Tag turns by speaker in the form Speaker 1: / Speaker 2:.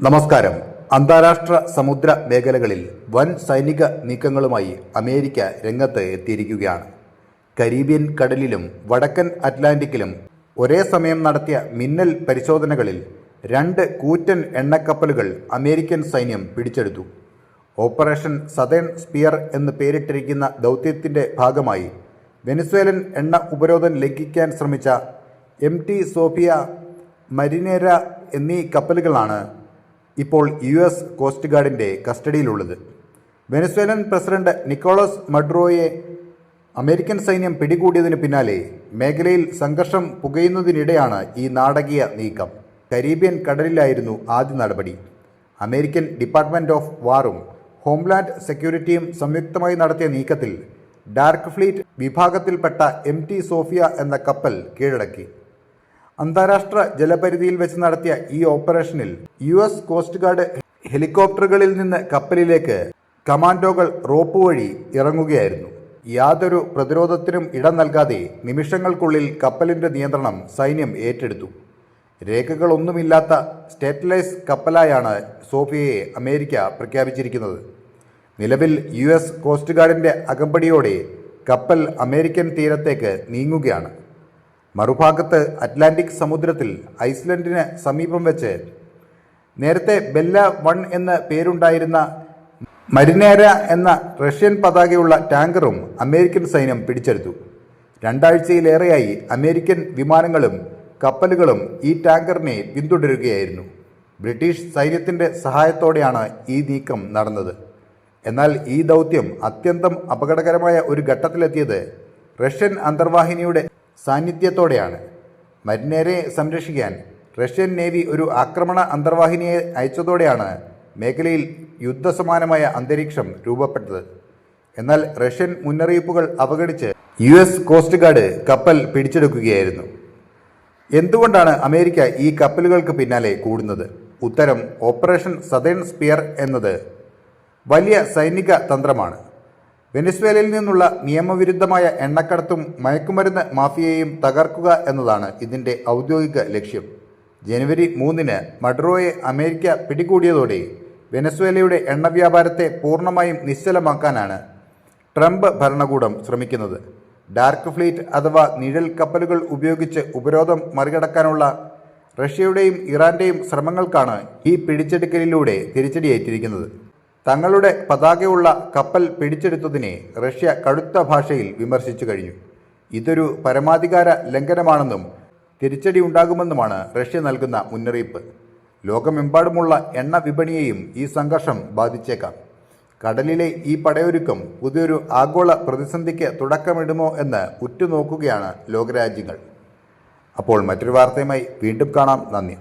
Speaker 1: നമസ്കാരം. അന്താരാഷ്ട്ര സമുദ്ര മേഖലകളിൽ വൻ സൈനിക നീക്കങ്ങളുമായി അമേരിക്ക രംഗത്ത് എത്തിയിരിക്കുകയാണ്. കരീബിയൻ കടലിലും വടക്കൻ അറ്റ്ലാന്റിക്കിലും ഒരേ സമയം നടത്തിയ മിന്നൽ പരിശോധനകളിൽ രണ്ട് കൂറ്റൻ എണ്ണക്കപ്പലുകൾ അമേരിക്കൻ സൈന്യം പിടിച്ചെടുത്തു. ഓപ്പറേഷൻ സതേൺ സ്പിയർ എന്ന് പേരിട്ടിരിക്കുന്ന ദൗത്യത്തിന്റെ ഭാഗമായി വെനിസ്വേലൻ എണ്ണ ഉപരോധം ലംഘിക്കാൻ ശ്രമിച്ച എം ടി സോഫിയ മരിനേര എന്നീ കപ്പലുകളാണ് ഇപ്പോൾ യു എസ് കോസ്റ്റ് ഗാർഡിന്റെ കസ്റ്റഡിയിലുള്ളത്. വെനസ്വേലൻ പ്രസിഡന്റ് നിക്കോളസ് മഡ്രോയെ അമേരിക്കൻ സൈന്യം പിടികൂടിയതിന് പിന്നാലെ മേഖലയിൽ സംഘർഷം പുകയുന്നതിനിടെയാണ് ഈ നാടകീയ നീക്കം. കരീബിയൻ കടലിലായിരുന്നു ആദ്യ നടപടി. അമേരിക്കൻ ഡിപ്പാർട്ട്മെന്റ് ഓഫ് വാറും ഹോംലാൻഡ് സെക്യൂരിറ്റിയും സംയുക്തമായി നടത്തിയ നീക്കത്തിൽ ഡാർക്ക് ഫ്ലീറ്റ് വിഭാഗത്തിൽപ്പെട്ട എം ടി സോഫിയ എന്ന കപ്പൽ കീഴടക്കി. അന്താരാഷ്ട്ര ജലപരിധിയിൽ വെച്ച് നടത്തിയ ഈ ഓപ്പറേഷനിൽ യു എസ് കോസ്റ്റ് ഗാർഡ് ഹെലികോപ്റ്ററുകളിൽ നിന്ന് കപ്പലിലേക്ക് കമാൻഡോകൾ റോപ്പ് വഴി ഇറങ്ങുകയായിരുന്നു. യാതൊരു പ്രതിരോധത്തിനും ഇടം നൽകാതെ നിമിഷങ്ങൾക്കുള്ളിൽ കപ്പലിന്റെ നിയന്ത്രണം സൈന്യം ഏറ്റെടുത്തു. രേഖകളൊന്നുമില്ലാത്ത സ്റ്റേറ്റ്ലൈസ് കപ്പലായാണ് സോഫിയയെ അമേരിക്ക പ്രഖ്യാപിച്ചിരിക്കുന്നത്. നിലവിൽ യു എസ് കോസ്റ്റ് ഗാർഡിന്റെ അകമ്പടിയോടെ കപ്പൽ അമേരിക്കൻ തീരത്തേക്ക് നീങ്ങുകയാണ്. മറുഭാഗത്ത് അറ്റ്ലാന്റിക് സമുദ്രത്തിൽ ഐസ്ലൻഡിന് സമീപം വെച്ച് നേരത്തെ ബെല്ല വൺ എന്ന പേരുണ്ടായിരുന്ന മരിനേര എന്ന റഷ്യൻ പതാകയുള്ള ടാങ്കറും അമേരിക്കൻ സൈന്യം പിടിച്ചെടുത്തു. രണ്ടാഴ്ചയിലേറെയായി അമേരിക്കൻ വിമാനങ്ങളും കപ്പലുകളും ഈ ടാങ്കറിനെ പിന്തുടരുകയായിരുന്നു. ബ്രിട്ടീഷ് സൈന്യത്തിന്റെ സഹായത്തോടെയാണ് ഈ നീക്കം നടന്നത്. എന്നാൽ ഈ ദൗത്യം അത്യന്തം അപകടകരമായ ഒരു ഘട്ടത്തിലെത്തിയത് റഷ്യൻ അന്തർവാഹിനിയുടെ സാന്നിധ്യത്തോടെയാണ്. മരിനേരെ സംരക്ഷിക്കാൻ റഷ്യൻ നേവി ഒരു ആക്രമണ അന്തർവാഹിനിയെ അയച്ചതോടെയാണ് മേഖലയിൽ യുദ്ധസമാനമായ അന്തരീക്ഷം രൂപപ്പെട്ടത്. എന്നാൽ റഷ്യൻ മുന്നറിയിപ്പുകൾ അവഗണിച്ച് യു എസ് കോസ്റ്റ് ഗാർഡ് കപ്പൽ പിടിച്ചെടുക്കുകയായിരുന്നു. എന്തുകൊണ്ടാണ് അമേരിക്ക ഈ കപ്പലുകൾക്ക് പിന്നാലെ കൂടുന്നത്? ഉത്തരം ഓപ്പറേഷൻ സതേൺ സ്പിയർ എന്നത് വലിയ സൈനിക തന്ത്രമാണ്. വെനിസ്വേലയിൽ നിന്നുള്ള നിയമവിരുദ്ധമായ എണ്ണക്കടത്തും മയക്കുമരുന്ന് മാഫിയയും തകർക്കുക എന്നതാണ് ഇതിന്റെ ഔദ്യോഗിക ലക്ഷ്യം. ജനുവരി മൂന്നിന് മഡ്രോയെ അമേരിക്ക പിടികൂടിയതോടെ വെനസ്വേലയുടെ എണ്ണ വ്യാപാരത്തെ പൂർണമായും നിശ്ചലമാക്കാനാണ് ട്രംപ് ഭരണകൂടം ശ്രമിക്കുന്നത്. ഡാർക്ക് ഫ്ലീറ്റ് അഥവാ നിഴൽ കപ്പലുകൾ ഉപയോഗിച്ച് ഉപരോധം മറികടക്കാനുള്ള റഷ്യയുടെയും ഇറാന്റെയും ശ്രമങ്ങൾക്കാണ് ഈ പിടിച്ചെടുക്കലിലൂടെ തിരിച്ചടിയേറ്റിരിക്കുന്നത്. തങ്ങളുടെ പതാകയുള്ള കപ്പൽ പിടിച്ചെടുത്തതിനെ റഷ്യ കടുത്ത ഭാഷയിൽ വിമർശിച്ചു കഴിഞ്ഞു. ഇതൊരു പരമാധികാര ലംഘനമാണെന്നും തിരിച്ചടി ഉണ്ടാകുമെന്നുമാണ് റഷ്യ നൽകുന്ന മുന്നറിയിപ്പ്. ലോകമെമ്പാടുമുള്ള എണ്ണ വിപണിയെയും ഈ സംഘർഷം ബാധിച്ചേക്കാം. കടലിലെ ഈ പടയൊരുക്കം പുതിയൊരു ആഗോള പ്രതിസന്ധിക്ക് തുടക്കമിടുമോ എന്ന് ഉറ്റുനോക്കുകയാണ് ലോകരാജ്യങ്ങൾ. അപ്പോൾ മറ്റൊരു വാർത്തയുമായി വീണ്ടും കാണാം. നന്ദി.